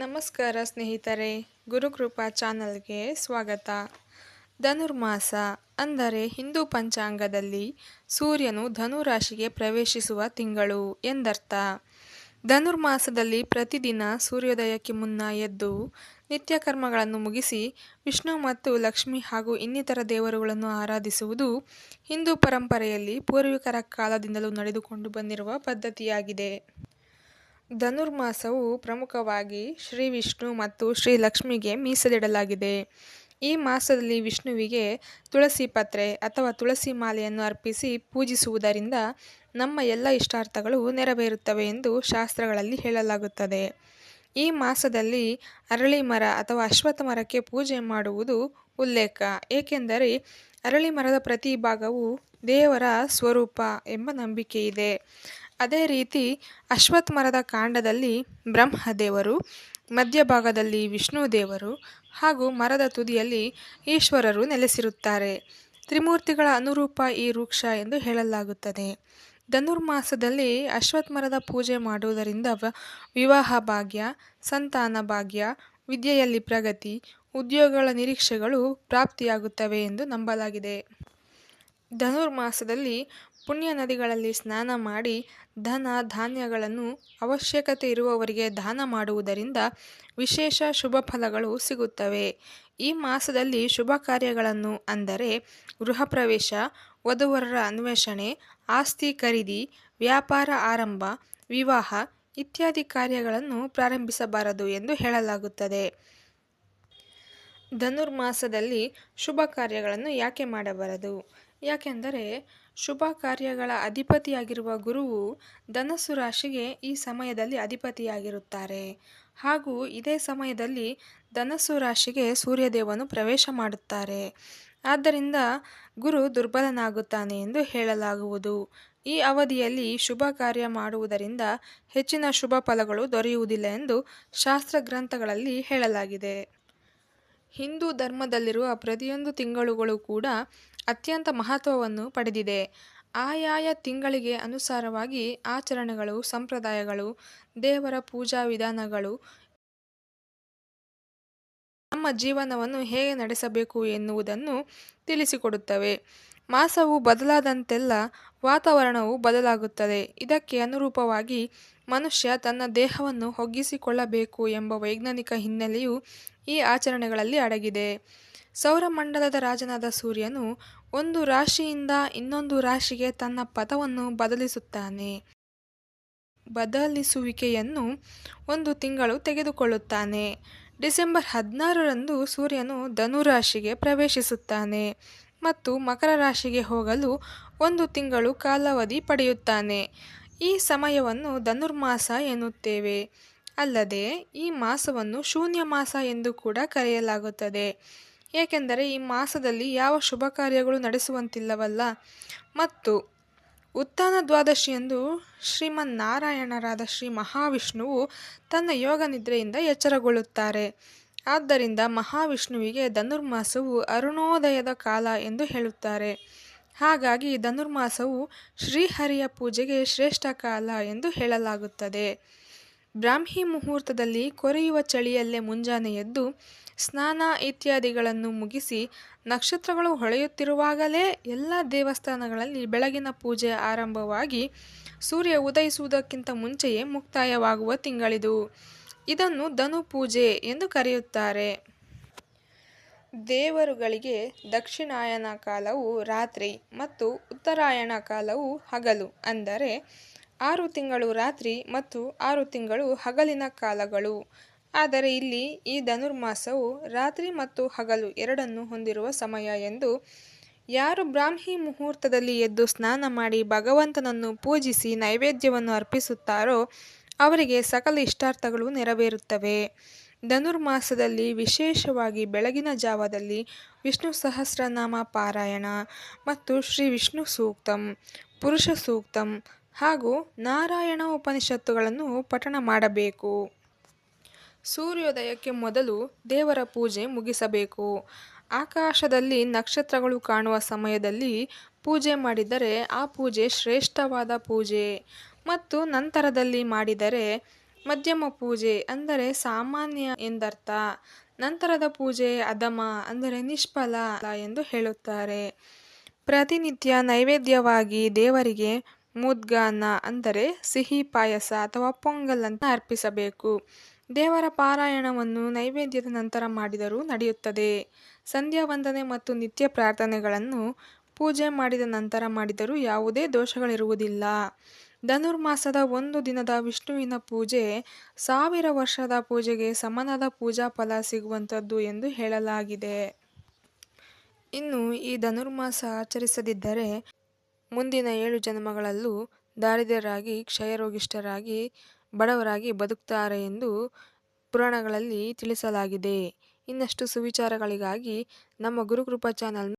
ನಮಸ್ಕಾರ ಸ್ನೇಹಿತರೆ, ಗುರುಕೃಪಾ ಚಾನಲ್ಗೆ ಸ್ವಾಗತ. ಧನುರ್ಮಾಸ ಅಂದರೆ ಹಿಂದೂ ಪಂಚಾಂಗದಲ್ಲಿ ಸೂರ್ಯನು ಧನು ರಾಶಿಗೆ ಪ್ರವೇಶಿಸುವ ತಿಂಗಳು ಎಂದರ್ಥ. ಧನುರ್ಮಾಸದಲ್ಲಿ ಪ್ರತಿದಿನ ಸೂರ್ಯೋದಯಕ್ಕೆ ಮುನ್ನ ಎದ್ದು ನಿತ್ಯ ಕರ್ಮಗಳನ್ನು ಮುಗಿಸಿ ವಿಷ್ಣು ಮತ್ತು ಲಕ್ಷ್ಮಿ ಹಾಗೂ ಇನ್ನಿತರ ದೇವರುಗಳನ್ನು ಆರಾಧಿಸುವುದು ಹಿಂದೂ ಪರಂಪರೆಯಲ್ಲಿ ಪೂರ್ವಿಕರ ಕಾಲದಿಂದಲೂ ನಡೆದುಕೊಂಡು ಬಂದಿರುವ ಪದ್ಧತಿಯಾಗಿದೆ. ಧನುರ್ಮಾಸವು ಪ್ರಮುಖವಾಗಿ ಶ್ರೀ ವಿಷ್ಣು ಮತ್ತು ಶ್ರೀ ಲಕ್ಷ್ಮಿಗೆ ಮೀಸಲಿಡಲಾಗಿದೆ. ಈ ಮಾಸದಲ್ಲಿ ವಿಷ್ಣುವಿಗೆ ತುಳಸಿ ಪತ್ರೆ ಅಥವಾ ತುಳಸಿ ಮಾಲೆಯನ್ನು ಅರ್ಪಿಸಿ ಪೂಜಿಸುವುದರಿಂದ ನಮ್ಮ ಎಲ್ಲ ಇಷ್ಟಾರ್ಥಗಳು ನೆರವೇರುತ್ತವೆ ಎಂದು ಶಾಸ್ತ್ರಗಳಲ್ಲಿ ಹೇಳಲಾಗುತ್ತದೆ. ಈ ಮಾಸದಲ್ಲಿ ಅರಳಿ ಮರ ಅಥವಾ ಅಶ್ವತ್ಥ ಮರಕ್ಕೆ ಪೂಜೆ ಮಾಡುವುದು ಉಲ್ಲೇಖ. ಏಕೆಂದರೆ ಅರಳಿ ಮರದ ಪ್ರತಿ ಭಾಗವು ದೇವರ ಸ್ವರೂಪ ಎಂಬ ನಂಬಿಕೆ ಇದೆ ಅದೇ ರೀತಿ ಅಶ್ವತ್ಥ ಮರದ ಕಾಂಡದಲ್ಲಿ ಬ್ರಹ್ಮದೇವರು, ಮಧ್ಯಭಾಗದಲ್ಲಿ ವಿಷ್ಣು ದೇವರು ಹಾಗೂ ಮರದ ತುದಿಯಲ್ಲಿ ಈಶ್ವರರು ನೆಲೆಸಿರುತ್ತಾರೆ. ತ್ರಿಮೂರ್ತಿಗಳ ಅನುರೂಪ ಈ ವೃಕ್ಷ ಎಂದು ಹೇಳಲಾಗುತ್ತದೆ. ಧನುರ್ಮಾಸದಲ್ಲಿ ಅಶ್ವತ್ಥ ಮರದ ಪೂಜೆ ಮಾಡುವುದರಿಂದ ವಿವಾಹ ಭಾಗ್ಯ, ಸಂತಾನ ಭಾಗ್ಯ, ವಿದ್ಯೆಯಲ್ಲಿ ಪ್ರಗತಿ, ಉದ್ಯೋಗಗಳ ನಿರೀಕ್ಷೆಗಳು ಪ್ರಾಪ್ತಿಯಾಗುತ್ತವೆ ಎಂದು ನಂಬಲಾಗಿದೆ. ಧನುರ್ಮಾಸದಲ್ಲಿ ಪುಣ್ಯ ನದಿಗಳಲ್ಲಿ ಸ್ನಾನ ಮಾಡಿ ಧನ ಧಾನ್ಯಗಳನ್ನು ಅವಶ್ಯಕತೆ ಇರುವವರಿಗೆ ದಾನ ಮಾಡುವುದರಿಂದ ವಿಶೇಷ ಶುಭ ಫಲಗಳು ಸಿಗುತ್ತವೆ. ಈ ಮಾಸದಲ್ಲಿ ಶುಭ ಕಾರ್ಯಗಳನ್ನು ಅಂದರೆ ಗೃಹ ಪ್ರವೇಶ, ವಧುವರರ ಅನ್ವೇಷಣೆ, ಆಸ್ತಿ ಖರೀದಿ, ವ್ಯಾಪಾರ ಆರಂಭ, ವಿವಾಹ ಇತ್ಯಾದಿ ಕಾರ್ಯಗಳನ್ನು ಪ್ರಾರಂಭಿಸಬಾರದು ಎಂದು ಹೇಳಲಾಗುತ್ತದೆ. ಧನುರ್ಮಾಸದಲ್ಲಿ ಶುಭ ಕಾರ್ಯಗಳನ್ನು ಯಾಕೆ ಮಾಡಬಾರದು? ಯಾಕೆಂದರೆ ಶುಭ ಕಾರ್ಯಗಳ ಅಧಿಪತಿಯಾಗಿರುವ ಗುರುವು ಧನಸ್ಸು ರಾಶಿಗೆ ಈ ಸಮಯದಲ್ಲಿ ಅಧಿಪತಿಯಾಗಿರುತ್ತಾರೆ. ಹಾಗೂ ಇದೇ ಸಮಯದಲ್ಲಿ ಧನಸ್ಸು ರಾಶಿಗೆ ಸೂರ್ಯದೇವನು ಪ್ರವೇಶ ಮಾಡುತ್ತಾರೆ. ಆದ್ದರಿಂದ ಗುರು ದುರ್ಬಲನಾಗುತ್ತಾನೆ ಎಂದು ಹೇಳಲಾಗುವುದು. ಈ ಅವಧಿಯಲ್ಲಿ ಶುಭ ಕಾರ್ಯ ಮಾಡುವುದರಿಂದ ಹೆಚ್ಚಿನ ಶುಭ ಫಲಗಳು ದೊರೆಯುವುದಿಲ್ಲ ಎಂದು ಶಾಸ್ತ್ರ ಗ್ರಂಥಗಳಲ್ಲಿ ಹೇಳಲಾಗಿದೆ. ಹಿಂದೂ ಧರ್ಮದಲ್ಲಿರುವ ಪ್ರತಿಯೊಂದು ತಿಂಗಳುಗಳು ಕೂಡ ಅತ್ಯಂತ ಮಹತ್ವವನ್ನು ಪಡೆದಿದೆ. ಆಯಾಯ ತಿಂಗಳಿಗೆ ಅನುಸಾರವಾಗಿ ಆಚರಣೆಗಳು, ಸಂಪ್ರದಾಯಗಳು, ದೇವರ ಪೂಜಾ ವಿಧಾನಗಳು ನಮ್ಮ ಜೀವನವನ್ನು ಹೇಗೆ ನಡೆಸಬೇಕು ಎನ್ನುವುದನ್ನು ತಿಳಿಸಿಕೊಡುತ್ತವೆ. ಮಾಸವು ಬದಲಾದಂತೆಲ್ಲ ವಾತಾವರಣವು ಬದಲಾಗುತ್ತದೆ. ಇದಕ್ಕೆ ಅನುರೂಪವಾಗಿ ಮನುಷ್ಯ ತನ್ನ ದೇಹವನ್ನು ಹೊಗ್ಗಿಸಿಕೊಳ್ಳಬೇಕು ಎಂಬ ವೈಜ್ಞಾನಿಕ ಹಿನ್ನೆಲೆಯು ಈ ಆಚರಣೆಗಳಲ್ಲಿ ಅಡಗಿದೆ. ಸೌರಮಂಡಲದ ರಾಜನಾದ ಸೂರ್ಯನು ಒಂದು ರಾಶಿಯಿಂದ ಇನ್ನೊಂದು ರಾಶಿಗೆ ತನ್ನ ಪಥವನ್ನು ಬದಲಿಸುತ್ತಾನೆ. ಬದಲಿಸುವಿಕೆಯನ್ನು ಒಂದು ತಿಂಗಳು ತೆಗೆದುಕೊಳ್ಳುತ್ತಾನೆ. ಡಿಸೆಂಬರ್ ಹದಿನಾರರಂದು ಸೂರ್ಯನು ಧನುರಾಶಿಗೆ ಪ್ರವೇಶಿಸುತ್ತಾನೆ ಮತ್ತು ಮಕರ ರಾಶಿಗೆ ಹೋಗಲು ಒಂದು ತಿಂಗಳು ಕಾಲಾವಧಿ ಪಡೆಯುತ್ತಾನೆ. ಈ ಸಮಯವನ್ನು ಧನುರ್ಮಾಸ ಎನ್ನುತ್ತೇವೆ. ಅಲ್ಲದೆ, ಈ ಮಾಸವನ್ನು ಶೂನ್ಯ ಮಾಸ ಎಂದು ಕೂಡ ಕರೆಯಲಾಗುತ್ತದೆ. ಏಕೆಂದರೆ, ಈ ಮಾಸದಲ್ಲಿ ಯಾವ ಶುಭ ಕಾರ್ಯಗಳು ನಡೆಸುವಂತಿಲ್ಲವಲ್ಲ? ಮತ್ತು ಉತ್ಥಾನ ದ್ವಾದಶಿಯಂದು ಶ್ರೀಮನ್ನಾರಾಯಣರಾದ ಶ್ರೀ ಮಹಾವಿಷ್ಣುವು ತನ್ನ ಯೋಗ ನಿದ್ರೆಯಿಂದ ಎಚ್ಚರಗೊಳ್ಳುತ್ತಾರೆ. ಆದ್ದರಿಂದ ಮಹಾವಿಷ್ಣುವಿಗೆ ಧನುರ್ಮಾಸವು ಅರುಣೋದಯದ ಕಾಲ ಎಂದು ಹೇಳುತ್ತಾರೆ. ಹಾಗಾಗಿ ಧನುರ್ಮಾಸವು ಶ್ರೀಹರಿಯ ಪೂಜೆಗೆ ಶ್ರೇಷ್ಠ ಕಾಲ ಎಂದು ಹೇಳಲಾಗುತ್ತದೆ. ಬ್ರಾಹ್ಮಿ ಮುಹೂರ್ತದಲ್ಲಿ ಕೊರೆಯುವ ಚಳಿಯಲ್ಲೇ ಮುಂಜಾನೆ ಎದ್ದು ಸ್ನಾನ ಇತ್ಯಾದಿಗಳನ್ನು ಮುಗಿಸಿ ನಕ್ಷತ್ರಗಳು ಹೊಳೆಯುತ್ತಿರುವಾಗಲೇ ಎಲ್ಲ ದೇವಸ್ಥಾನಗಳಲ್ಲಿ ಬೆಳಗಿನ ಪೂಜೆ ಆರಂಭವಾಗಿ ಸೂರ್ಯ ಉದಯಿಸುವುದಕ್ಕಿಂತ ಮುಂಚೆಯೇ ಮುಕ್ತಾಯವಾಗುವ ತಿಂಗಳಿದು. ಇದನ್ನು ಧನು ಪೂಜೆ ಎಂದು ಕರೆಯುತ್ತಾರೆ. ದೇವರುಗಳಿಗೆ ದಕ್ಷಿಣಾಯನ ಕಾಲವು ರಾತ್ರಿ ಮತ್ತು ಉತ್ತರಾಯಣ ಕಾಲವು ಹಗಲು, ಅಂದರೆ ಆರು ತಿಂಗಳು ರಾತ್ರಿ ಮತ್ತು ಆರು ತಿಂಗಳು ಹಗಲಿನ ಕಾಲಗಳು. ಆದರೆ ಇಲ್ಲಿ ಈ ಧನುರ್ಮಾಸವು ರಾತ್ರಿ ಮತ್ತು ಹಗಲು ಎರಡನ್ನು ಹೊಂದಿರುವ ಸಮಯ ಎಂದು ಯಾರು ಬ್ರಾಹ್ಮಿ ಮುಹೂರ್ತದಲ್ಲಿ ಎದ್ದು ಸ್ನಾನ ಮಾಡಿ ಭಗವಂತನನ್ನು ಪೂಜಿಸಿ ನೈವೇದ್ಯವನ್ನು ಅರ್ಪಿಸುತ್ತಾರೋ ಅವರಿಗೆ ಸಕಲ ಇಷ್ಟಾರ್ಥಗಳು ನೆರವೇರುತ್ತವೆ. ಧನುರ್ಮಾಸದಲ್ಲಿ ವಿಶೇಷವಾಗಿ ಬೆಳಗಿನ ಜಾವದಲ್ಲಿ ವಿಷ್ಣು ಸಹಸ್ರನಾಮ ಪಾರಾಯಣ ಮತ್ತು ಶ್ರೀ ವಿಷ್ಣು ಸೂಕ್ತಂ, ಪುರುಷ ಸೂಕ್ತಂ ಹಾಗೂ ನಾರಾಯಣ ಉಪನಿಷತ್ತುಗಳನ್ನು ಪಠಣ ಮಾಡಬೇಕು. ಸೂರ್ಯೋದಯಕ್ಕೆ ಮೊದಲು ದೇವರ ಪೂಜೆ ಮುಗಿಸಬೇಕು. ಆಕಾಶದಲ್ಲಿ ನಕ್ಷತ್ರಗಳು ಕಾಣುವ ಸಮಯದಲ್ಲಿ ಪೂಜೆ ಮಾಡಿದರೆ ಆ ಪೂಜೆ ಶ್ರೇಷ್ಠವಾದ ಪೂಜೆ. ಮತ್ತು ನಂತರದಲ್ಲಿ ಮಾಡಿದರೆ ಮಧ್ಯಮ ಪೂಜೆ ಅಂದರೆ ಸಾಮಾನ್ಯ ಎಂದರ್ಥ. ನಂತರದ ಪೂಜೆ ಅಧಮ ಅಂದರೆ ನಿಷ್ಫಲ ಎಂದು ಹೇಳುತ್ತಾರೆ. ಪ್ರತಿನಿತ್ಯ ನೈವೇದ್ಯವಾಗಿ ದೇವರಿಗೆ ಮುದ್ಗಾನ್ನ ಅಂದರೆ ಸಿಹಿ ಪಾಯಸ ಅಥವಾ ಪೊಂಗಲ್ ಅಂತ ಅರ್ಪಿಸಬೇಕು. ದೇವರ ಪಾರಾಯಣವನ್ನು ನೈವೇದ್ಯದ ನಂತರ ಮಾಡಿದರೂ ನಡೆಯುತ್ತದೆ. ಸಂಧ್ಯಾ ವಂದನೆ ಮತ್ತು ನಿತ್ಯ ಪ್ರಾರ್ಥನೆಗಳನ್ನು ಪೂಜೆ ಮಾಡಿದ ನಂತರ ಮಾಡಿದರೂ ಯಾವುದೇ ದೋಷಗಳಿರುವುದಿಲ್ಲ. ಧನುರ್ಮಾಸದ ಒಂದು ದಿನದ ವಿಷ್ಣುವಿನ ಪೂಜೆ ಸಾವಿರ ವರ್ಷದ ಪೂಜೆಗೆ ಸಮನಾದ ಪೂಜಾ ಫಲ ಸಿಗುವಂಥದ್ದು ಎಂದು ಹೇಳಲಾಗಿದೆ. ಇನ್ನು ಈ ಧನುರ್ಮಾಸ ಆಚರಿಸದಿದ್ದರೆ ಮುಂದಿನ ಏಳು ಜನ್ಮಗಳಲ್ಲೂ ದಾರಿದ್ರ್ಯರಾಗಿ, ಕ್ಷಯರೋಗಿಷ್ಠರಾಗಿ, ಬಡವರಾಗಿ ಬದುಕ್ತಾರೆ ಎಂದು ಪುರಾಣಗಳಲ್ಲಿ ತಿಳಿಸಲಾಗಿದೆ. ಇನ್ನಷ್ಟು ಸುವಿಚಾರಗಳಿಗಾಗಿ ನಮ್ಮ ಗುರುಕೃಪಾ ಚಾನಲ್ನ